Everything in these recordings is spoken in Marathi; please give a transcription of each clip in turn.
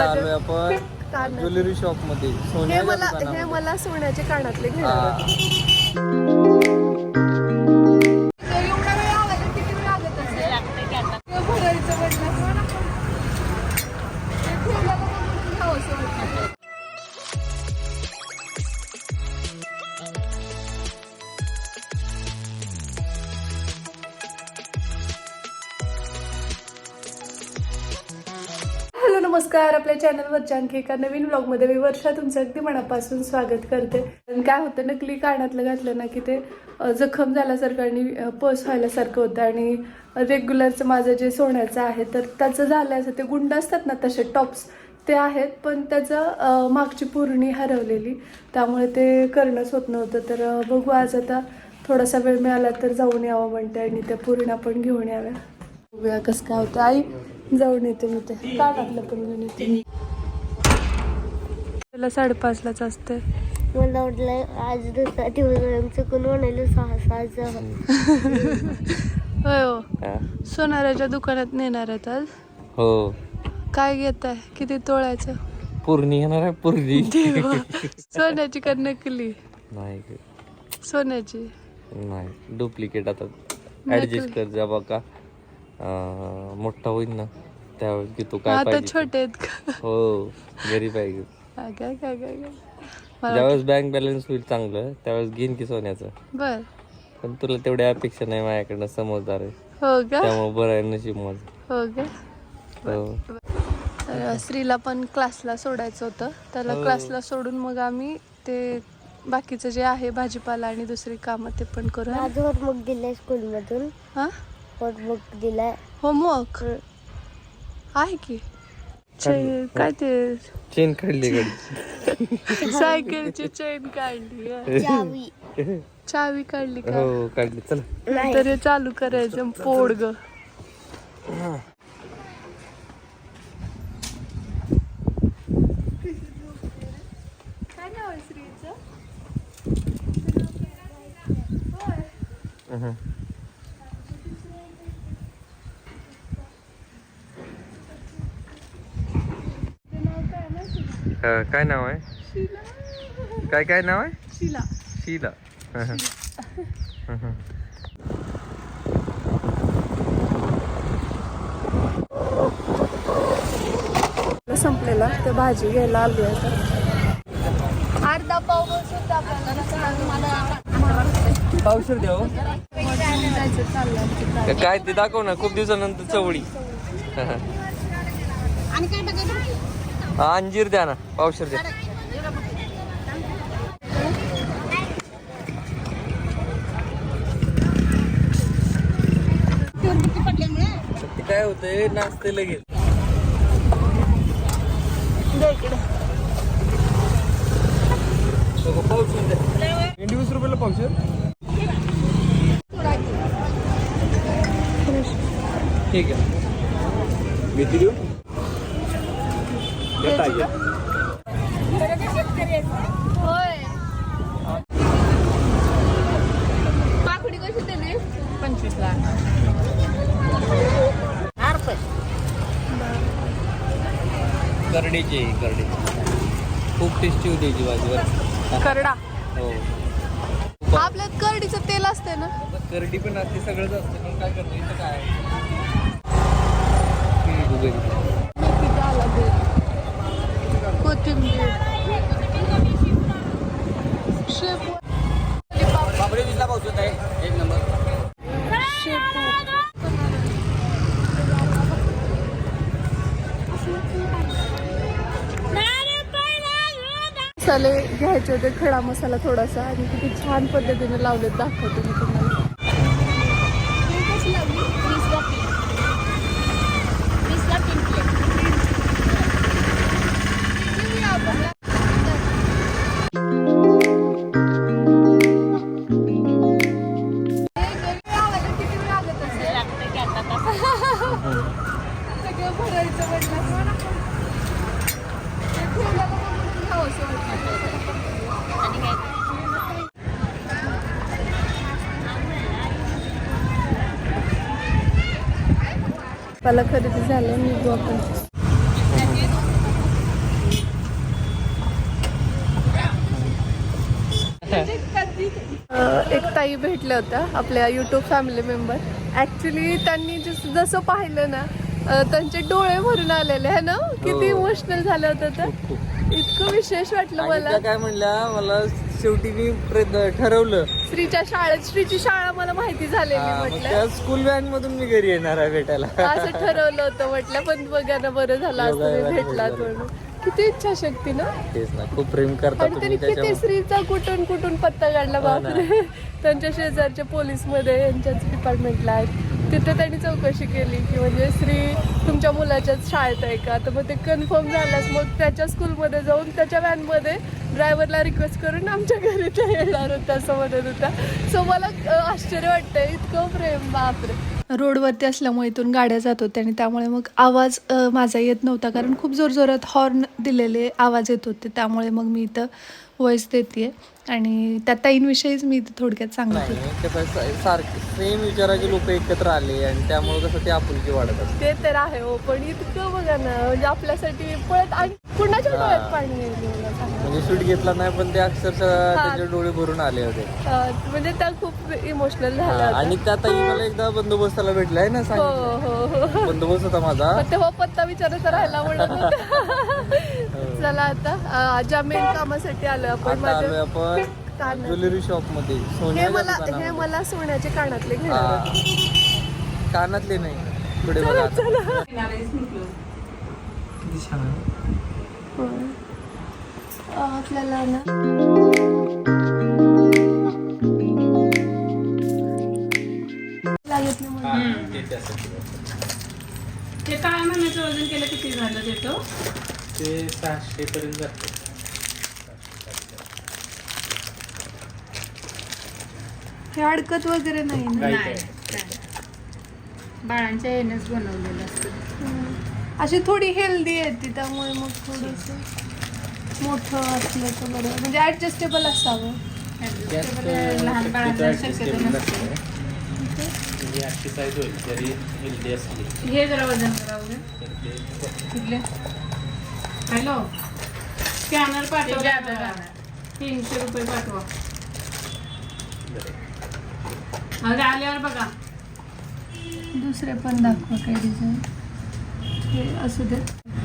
आलोय आपण कानात- ज्वेलरी शॉपमध्ये हे मला हे. मला सोन्याचे कानातले. घेणार नमस्कार आपल्या चॅनलवरच्या आणखी एका नवीन ब्लॉगमध्ये मी वर्षा तुमचं अगदी मनापासून स्वागत करते. आणि काय होतं नकली कानातलं घातलं ना की ते जखम झाल्यासारखं आणि पस व्हायल्यासारखं होतं. आणि रेग्युलरचं माझं जे सोन्याचं आहे तर त्याचं झालं असं ते गुंड असतात ना तसे टॉप्स ते आहेत. पण त्याचं मागची पूर्णी हरवलेली. त्यामुळे ते करणंच होत. नव्हतं तर बघू आज आता थोडासा वेळ मिळाला तर जाऊन यावं म्हणते. आणि त्या पूर्ण पण घेऊन याव्या. बघूया कसं काय होतं. आई जाऊन येते मी ते. कानातलं पण घेऊन येते त्याला साडेपाचलाच असते मला वाटलं आज दुसरा दिवस. चुकून म्हणाले सहा सहा होय हो. सोनाराच्या दुकानात नेणार आहेत आज. हो. काय घेत आहे किती तोळायचं? पूर्णी येणार आहे पूर्णी. देवा. सोन्याची का नकली. नाही ग. सोन्याची. नाही डुप्लिकेट आता. ऍडजस्ट कर जा बघा मोठा होईल ना त्यावेळेस घेतो काय आता पाहिजे ते. छोटे आहेत का? हो घरी पाहिजे. हा, काय काय काय काय मला ज्यावेळेस बँक बॅलन्स होईल चांगलं त्यावेळेस घेईन की सोन्याचं. बर. पण तुला तेवढी अपेक्षा नाही माझ्याकडनं समजदार आहे. हो का? त्यामुळे बरं आहे नशीब माझं. हो का? हो. तर स्त्रीला पण क्लासला सोडायचं होतं. त्याला हो. क्लासला सोडून मग आम्ही ते बाकीचं जे आहे भाजीपाला आणि दुसरी कामं ते पण करू आज होमवर्क दिलाय स्कूलमधून हा? होमवर्क दिलाय. होमवर्क आहे की? चे- काय ते? चेन काढली गाडी. सायकलची चेन काढली आहे. चावी. चावी काढली का? हो काढली. चला. तर हे चालू करायचं पोड ग काय नाव आहे श्रीचं हं. काय नाव आहे? काय काय नाव आहे? शिला. शीला. हं, हं. हं, हं. संपलेला. ते भाजी घ्यायला आली अर्धा पाव सुद्धा औषध द्या हो. काय ते दाखव ना खूप दिवसानंतर चवळी. हा, अंजीर द्या ना पावशर द्या. ते काय होतंय नाचते लगेच. पावशर द्या भेंडी वीस रुपयाला पावशर. ठीक आहे. मेथी देऊ. होय. पाकडी कशी दिली? पंचवीस ला करडीची आहे, करडी. खूप टेस्टी होती याची भाजी करडा. हो. आपल्यात करडीचं तेल असते ना. करडी पण असते सगळंच असते पण काय करतो इथं काय आहे? ही गुगली. मेथी झाला ते कोथिंबीर शेपू मसाले घ्यायचे होते खडा मसाला थोडासा आणि किती छान पद्धतीने लावलेत दाखवते मी तुम्हाला. मला खरेदी झालं निघू आपण. एक ताई भेटल्या होत्या आपल्या युट्यूब फॅमिली मेंबर ऍक्च्युली त्यांनी जस- जसं पाहिलं ना त्यांचे डोळे भरून आलेले आहे ना? किती. इमोशनल झालं होतं तर इतकं विशेष वाटलं आणि मला. त्या काय म्हणल्या मला शेवटी मी प्रयत्न ठरवलं. श्रीच्या शाळेत श्रीची शाळा मला माहिती झालेली हा, मग म्हटलं. त्या स्कूल व्हॅन मधून मी घरी येणार आहे भेटायला. असं ठरवलं होतं म्हटलं पण बघा ना बरं झालं असं योगायोगाने तुम्ही भेटलात. म्हणून. किती इच्छा शक्ती ना. तेच ना खूप प्रेम करता आणि तुम्ही त्यांनी किती त्याच्यामुळे श्रीचा कुठून कुठून पत्ता काढला हो ना. बापरे. त्यांच्या शेजारच्या पोलीसमध्ये यांच्याच डिपार्टमेंटला आहेत. तिथे त्यांनी चौकशी केली की म्हणजे श्री तुमच्या मुलाच्याच शाळेत आहे का? तर मग ते कन्फर्म झाल्यास मग त्याच्या स्कूलमध्ये जाऊन त्याच्या व्हॅनमध्ये ड्रायव्हरला रिक्वेस्ट करून आमच्या घरी ते येणार होता असं म्हणत होता. सो मला आश्चर्य वाटतंय. इतकं प्रेम बापरे. रोडवरती असल्यामुळे इथून गाड्या जात होत्या आणि त्यामुळे मग आवाज माझा येत नव्हता. कारण खूप जोरजोरात हॉर्न दिलेले आवाज येत होते. त्यामुळे मग मी इथं व्हॉइस देते आणि त्या ताईंविषयीच मी इथं थोडक्यात सांगितलं नाही कसं आहे, सा- सारखे सेम विचाराचे लोक एकत्र आले आणि त्यामुळे कसं ते आपुलकी वाढत असते. ते तर आहे हो पण इतकं बघा ना म्हणजे आपल्यासाठी पळत आणि कुणाच्या हा. डोळ्यात पाणी सांगा. म्हणजे शूट घेतला नाही पण ते अक्षरशः त्यांचे डोळे भरून आले होते. म्हणजे त्या खूप इमोशनल हा, झाल्या आणि. त्या ताई मला एकदा बंदोबस्ताला भेटलाय ना हो सांगितलं. हो हो बंदोबस्त होता माझा. तेव्हा पत्ता विचारायचा राहिला म्हणत चला आता ज्या मेन कामासाठी आलो आपण आता आलोय माझ्या आपण कानात ज्वेलरी शॉपमध्ये हे सोन्याच्या मला हे दुकानामध्ये. मला सोन्याचे कानातले घेणार हा. होते. कानातले नाही पुढे बघा आता. किती छान आहे. होय. अ, आपल्याला ना लागत नाही मला. ते काय म्हणायचं वजन केलं किती झालं देतो ते सहाशे पर्यंत जाते. हे अडकत वगैरे नाही ना? नाही. बाळांच्या येणंच बनवलेलं असतं. हम्म. अशी थोडी हेल्दी आहे ती त्यामुळे मग थोडस मोठं असलं तर बरं. म्हणजे ऍडजस्टेबल असावं. Adjustable लहान बाळांना शक्यतो नसते. म्हणजे अशी साईज होईल जरी हेल्दी असली. हे जरा वजन करा वगैरे तर ते कुठले? हॅलो. स्कॅनर पाठवा. तीनशे रुपये पाठवा. अगं आल्यावर बघा. दुसरे पण दाखवा काही डिझाईन हे असू दे.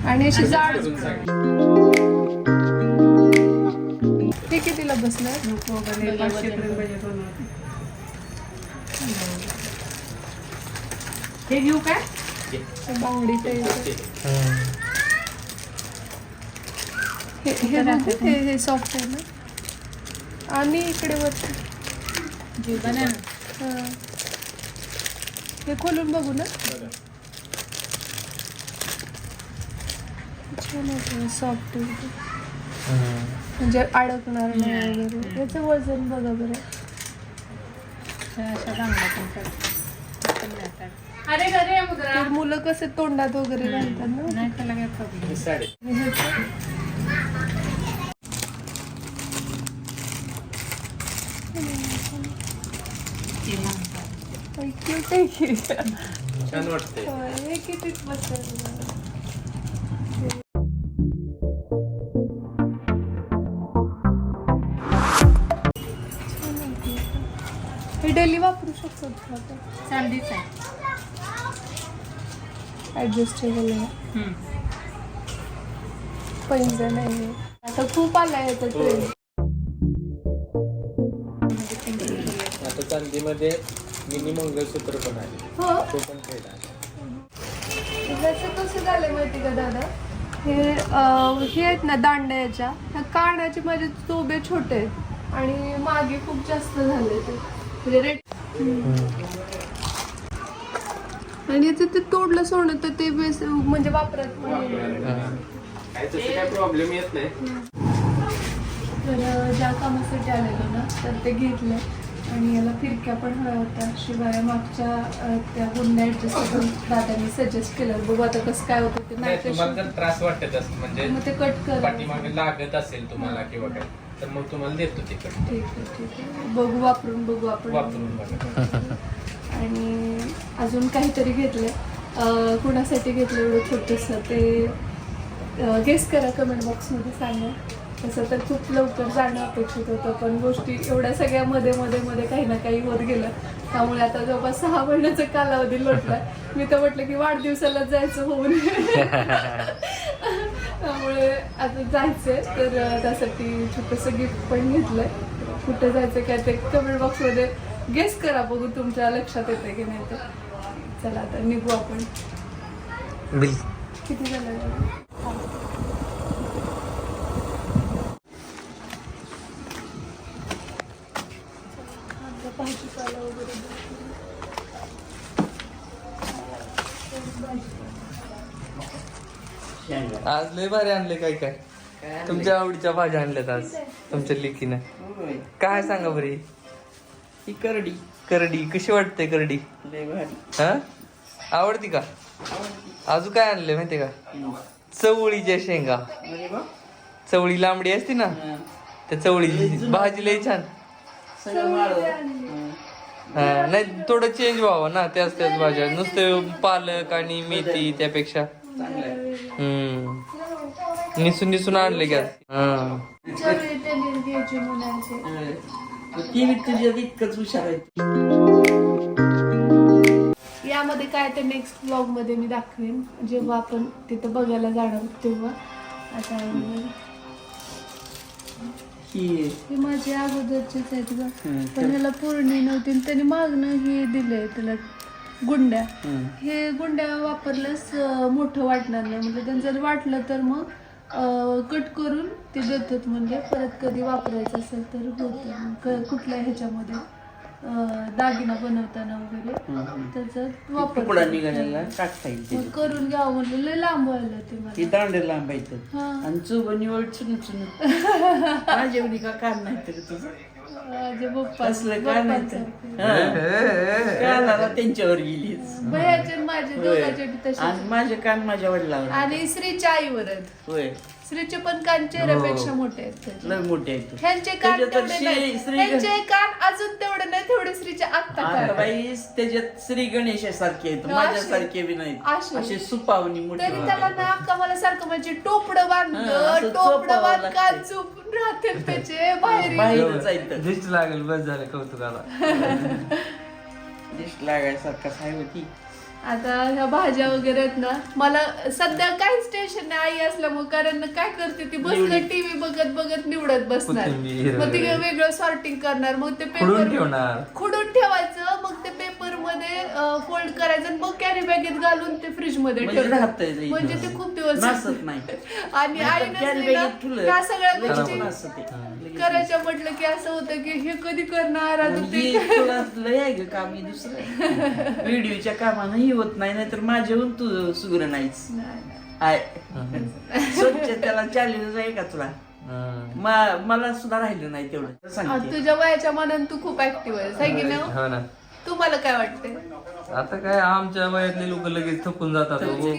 आणि अशी जाड हे कितीला बसलं नको वगैरे पाचशे पर्यंत बजेट बनवते हे घेऊ काय? बांगडी काही ते हे हे बघू, हे हे सॉफ्ट आहे ना? आणि इकडे वरती. हा. हे खोलून बघू ना. छान आहे सॉफ्ट म्हणजे अडकणार नाही वगैरे. याचं वजन बघा बरं. अशा तर मुलं कसे तोंडात वगैरे घालतात ना नाही त्याला काय प्रॉब्लेम ही साडी क्यूट आहे की छान वाटते हे किती बसेल हे डेली वापरू शकतो आपण चांदीच आहे. ऍडजस्टेबल आहे. पैंजण आहे. आता खूप आलाय याचा ट्रेंड आता चांदीमध्ये मिनी मंगळसूत्र पण आहे. हो. तो पण ट्रेड आहे. जसं कसं झालंय माहिती का दादा? हे अं, हे आहेत ना दांड्या याच्या ह्या कानाचे माझे चोबे छोटे आहेत. आणि मागे खूप जास्त झाले ते. म्हणजे रेट आणि याचं ते तोडलं सोनं तर ते बेस म्हणजे वापरत नाही. काय तसं काय प्रॉब्लेम येत नाही. तर ज्या कामासाठी आलेलो ना तर ते घेतलं आणि याला फिरक्या पण हव्या होत्या शिवाय मागच्या त्या गुंड्या ऍडजस्टेबल दादांनी सजेस्ट केलं बघू आता कसं काय होतं ते नाही तुम्हाला जर त्रास वाटत असेल म्हणजे मग ते कट कर. पाठीमागे लागत असेल तुम्हाला किंवा काय तर मग तुम्हाला देतो ते कट ठीक आहे ठीक आहे. बघू वापरून बघू आपण. वापरून बघा. आणि अजून काहीतरी घेतलंय. अं, कुणासाठी घेतलं एवढं छोटंसं ते गेस करा कमेंट बॉक्समध्ये सांगा. तसं तर खूप लवकर जाणं अपेक्षित होतं पण गोष्टी एवढ्या सगळ्या मध्ये मध्ये मध्ये काही ना काही होत गेलं त्यामुळे आता जवळपास सहा महिन्याचा कालावधी लोटला. मी तर म्हटलं की वाढदिवसाला जायचं होऊन. त्यामुळे आता जायचंय तर त्यासाठी छोटंसं गिफ्ट पण घेतलंय. कुठं जायचं काय ते कमेंट बॉक्समध्ये गेस करा बघू तुमच्या लक्षात येते की नाही तर चला आता निघू आपण. बिल किती झालं? आज लय भारी आणले काय काय? तुमच्या आवडीच्या भाज्या आणल्यात आज तुमच्या लेकीनं. काय सांगा बरी? ही करडी. करडी कशी वाटते करडी? लय भारी. हा? आवडती का? अजून काय आणले माहितीये का? चवळीच्या शेंगा. अरे वा. चवळी लांबडी असते ना. त्या चवळीची भाजी लय छान. सगळं माळव. हा, नाही थोडं चेंज व्हावं ना त्याच त्याच भाज्या. नुसते पालक आणि मेथी त्यापेक्षा. हम्म. निसून निसून आणले. हा ती तुझ्या इतकंच हुशार आहे यामध्ये काय ते नेक्स्ट ब्लॉगमध्ये मी दाखवेन. जेव्हा आपण तिथं बघायला जाणार तेव्हा. आता ही हे माझे अगोदरचेच आहेत ग. हं, पण ह्याला पूर्णी नव्हती त्यांनी मागणं हे दिलंय त्याला गुंड्या. हं. गुंड्या वापरल्यास मोठं वाटणार नाही. म्हणजे त्यांचं जर वाटलं तर मग कट करून ते देतात म्हणजे परत कधी वापरायचं असेल तर होतं. मग क- कुठल्या ह्याच्यामध्ये? अं, दागिना बनवताना वगैरे. त्याचा वापर तुकडा निघालेला टाकता येईल त्याच्यात. करून घ्यावं म्हटलं लय लांब व्हायला ते ती मला दांडे लांबायचं हा. आणि चुब निवड चुन चुन माझ्या एवढी का नाही तरी तुझं? माझे पप्पा कसलं काय नाही तर. कानाला त्यांच्यावर गेलीच भैयाचे माझे होय. दोघांचे तसे आणि माझे कान माझ्या वडिलावर आणि श्रीच्या आईवर आहेत होय. श्रीचे पण कान चेहऱ्यापेक्षा मोठे आहेत त्याचे. लय मोठे आहेत ह्यांचे कान त्याच्यात तर तेवढे श्री- नाही श्री- ह्यांचे कान अजून तेवढे नाही तेवढे श्रीचे आत्ता आता कान बाई त्याच्यात श्री गणेशासारखे आहेत असे. माझ्यासारखे बी नाहीत. असे. असे सुपावणी मोठी तरी त्याला ना अक्का मला सारखं म्हणजे टोपडं हा, बांधलं टोपडं चोपावं बांध लागतंय. कान चुपून राहते त्याचे बाहेर बाहेरच आहेत. दिसत लागेल बस झालं कौतुकाला. दिष्ट लागायसारखं आहे होती आता ह्या भाज्या वगैरे आहेत ना मला सध्या काहीच टेन्शन नाही आई असल्यामुळे कारण काय करते ती? बसलं टीव्ही बघत बघत निवडत बसणार. कोथिंबीर मग ती वगैरे. वेगळं सॉर्टिंग करणार मग ते खुडून पेपर ठेवणार. खुडून ठेवायचं मग ते पेपरमध्ये फोल्ड करायचं आणि मग कॅरी बॅगेत घालून ते फ्रीजमध्ये म्हणजे म्हणजे. ते खूप दिवस नासत नाही. आणि आई नाहीतर carry नसली ना सगळ्या गोष्टी नासत ते. लगेच करायच्या म्हटलं की असं होतं की हे कधी करणार? आता ते हे तुला लय आहे ग काम हे दुसरं. व्हिडिओच्या कामानंही होत नाही नाहीतर माझ्याहून तू सुग्र नाहीच नाही, नाही. आहे स्वच्छ त्याला चॅलेंज आहे का तुला? मला सुद्धा राहिलं नाही तेवढं. तुझ्या वयाच्या मनात तू खूप ऍक्टिव्ह आहेस है की नाही? हो ना. तुम्हाला काय वाटते आता काय आमच्या वयातले लोक लगेच थकून जातात हो.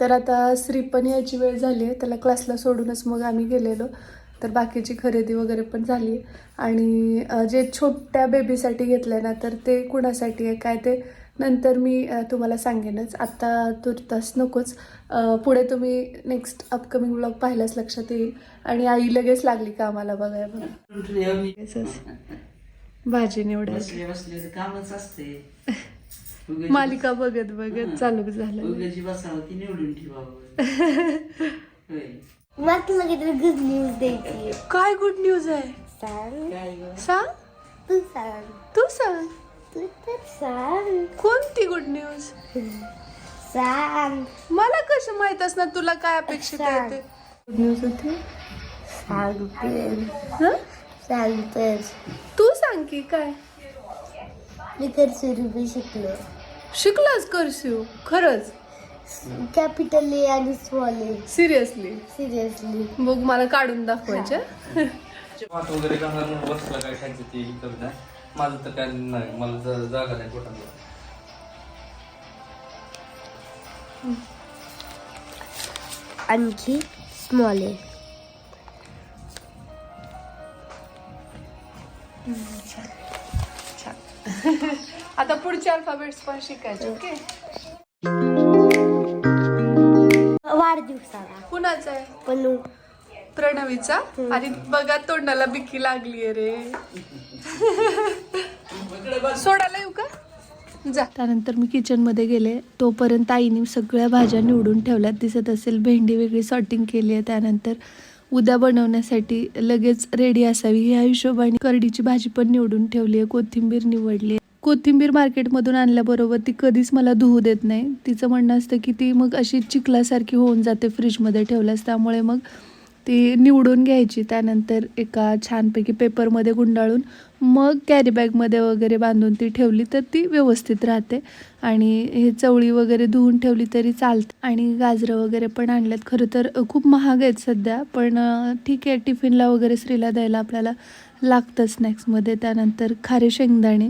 तर आता श्री पण यायची वेळ झाली आहे त्याला क्लासला सोडूनच मग आम्ही गेलेलो. तर बाकीची खरेदी वगैरे पण झाली. आणि जे छोट्या बेबीसाठी घेतलंय ना तर ते कुणासाठी आहे काय ते नंतर मी तुम्हाला सांगेनच. आत्ता तुर्तास नकोच. पुढे तुम्ही नेक्स्ट अपकमिंग ब्लॉग पाहिल्यास लक्षात येईल. आणि आई लगेच लागली कामाला बघाय बघा. भाजी निवडायची कामच असते. मालिका बघत बघत चालू झालं. निवडून काय गुड न्यूज आहे? सांग. तू सांग. तू तर सांग कोणती गुड न्यूज सांग मला कसं माहीत असणार तुला काय अपेक्षित आहे ते? गुड न्यूज होती सांगते हं? सांगते तू सांग की काय? मी तर रुपये शिकलो. शिकलास करशिव खरंच? कॅपिटल ए आणि स्मॉल ए सिरियसली सिरियसली बघ मला काढून दाखवायच्या भात वगैरे घालून बसलं काय खायचं ते माझं तर काय नाही मला जा- जागा नाही पोटाला आणखी स्मॉल ए आता पुढचे अल्फाबेट्स पण शिकायचे ओके वाढदिवसाला. कुणाचा आहे? पण प्रणवीचा. आणि बघा तोंडाला बिकी लागली रे. सोडायला येऊ का? जा. त्यानंतर मी किचनमध्ये गेले. तोपर्यंत आईने सगळ्या भाज्या निवडून ठेवल्यात. दिसत असेल भेंडी वेगळी सॉर्टिंग केली आहे. त्यानंतर उद्या बनवण्यासाठी लगेच रेडी असावी. ह्या हिशोबाने करडीची भाजी पण निवडून ठेवली आहे. कोथिंबीर निवडली आहे. कोथिंबीर मार्केटमधून आणल्याबरोबर ती कधीच मला धुवू देत नाही. तिचं म्हणणं असतं की ती मग अशी चिखलासारखी होऊन जाते फ्रीजमध्ये ठेवल्यास. त्यामुळे मग ती निवडून घ्यायची त्यानंतर एका छानपैकी पेपरमध्ये गुंडाळून मग कॅरीबॅगमध्ये वगैरे बांधून ती ठेवली तर ती व्यवस्थित राहते. आणि हे चवळी वगैरे धुवून ठेवली तरी चालते. आणि गाजरं वगैरे पण आणल्यात. खरं तर खूप महाग आहेत सध्या पण ठीक आहे टिफिनला वगैरे स्त्रीला द्यायला आपल्याला लागतं स्नॅक्समध्ये त्यानंतर खारे शेंगदाणे.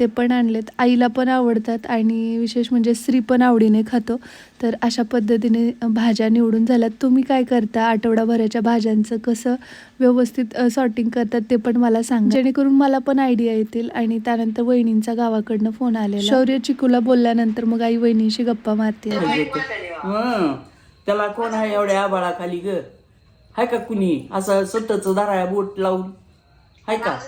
ते पण आणलेत. आईला पण आवडतात आणि विशेष म्हणजे स्त्री पण आवडीने खातो. तर अशा पद्धतीने भाज्या निवडून झाल्यात. तुम्ही काय करता? आठवडाभराच्या भाज्यांचं कसं व्यवस्थित सॉर्टिंग करतात ते पण मला सांगा. जेणेकरून मला पण आयडिया येतील आणि त्यानंतर वहिनींचा गावाकडनं फोन आलेला. शौर्य चिकूला बोलल्यानंतर मग आई वहिनीशी गप्पा मारते. हं. त्याला कोण आहे एवढ्या आबाळाखाली ग? हाय का कुणी? असं सतच दाराया बोट लावून. आहे का?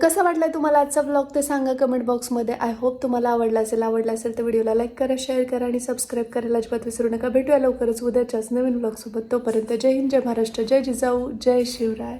कसं वाटलं तुम्हाला आजचा ब्लॉग ते सांगा कमेंट बॉक्समध्ये आय होप तुम्हाला आवडला असेल. आवडला असेल तर व्हिडिओला लाईक करा शेअर करा आणि सबस्क्राईब करायला अजिबात विसरू नका. भेटूया लवकरच उद्याच्याच नवीन ब्लॉगसोबत तोपर्यंत जय हिंद जय महाराष्ट्र जय जिजाऊ जय शिवराय.